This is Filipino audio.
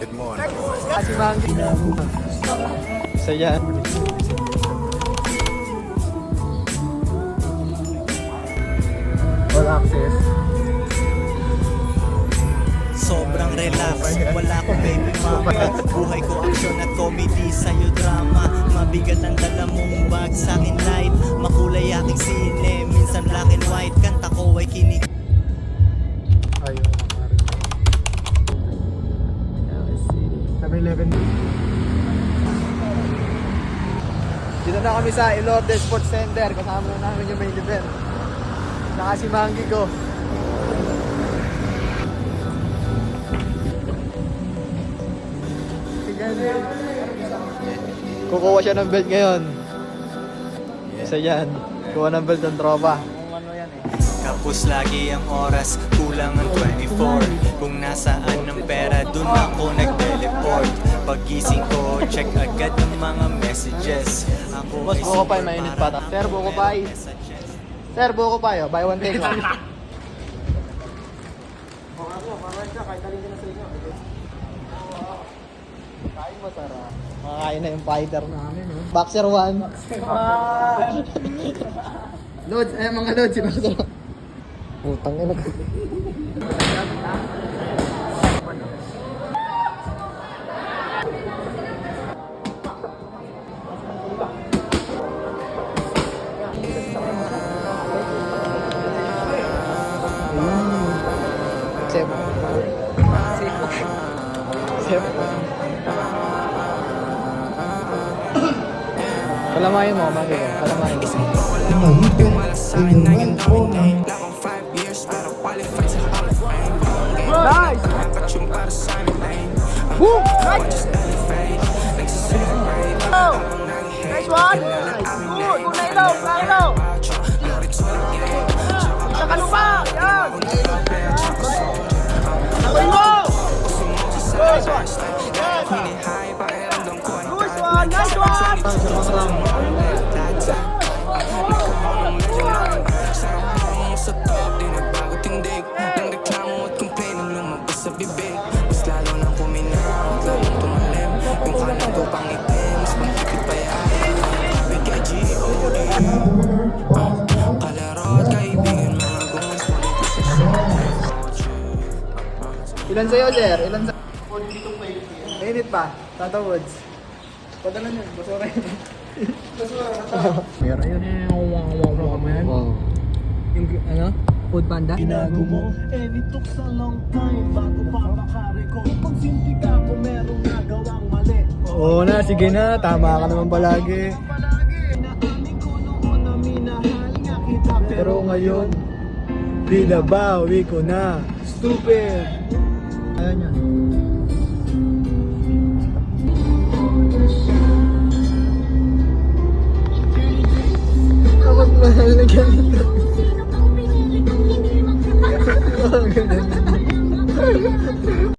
Mangi. Isa yan. All access. Sobrang relax, wala akong baby mama. Buhay ko action at comedy, sa'yo drama. Mabigat ang dala mong bag, sa'kin light. Makulay aking sine, minsan black and white. Kanta ko ay kinig 11. Dito na kami sa Ilorde Sports Center. Kasama na namin yung main event. Saka si Mangi ko. Kukuha siya ng belt ngayon. Isa yan. Kuha ng belt ng tropa. Kapos lagi ang oras, kulang ang 24 Kung nasaan ang pera, dun ako nag-teleport Paggising ko, check agad ang mga messages Ako Boss, buko pa, super mainit pa. para- Sir, buko pa. Sir, buko pa yun. Buy one take one. Kain masarap. Makakain na yung fighter namin. No? Boxer 1. Lods, eh mga lods, sino sa Putang ina. Sep. Sep. Kalamayin mo, Maki. Kalamayin. Nice! Woo! Nice! Nice one! Good! One! Nice one! Sa top, di nagbago tindig Nang reklamo at ang lumabas sa bibig Mas lalo nang kuminahot, lalong tumalim Yung kanan ko pang itim, mas mahigit pa yan Bigay G.O.D. Ah, Kalaro at kaibigan, mga gumas Ilan sa'yo, sir? Ilan sa... Mainit pa. Tata Woods. Padala nyo. Basura yun. Basura. Meron yun. Wow. Yung ano? Food panda? Binago mo, eh nitok sa long time Bago pa makari ko Pag simpi ka ko merong nagawang mali Oo na, sige na. Tama ka naman palagi. Inaamin ko noon na minahal nga kita Pero ngayon, binabawi ko na. Stupid! Ayan yan. kendimden.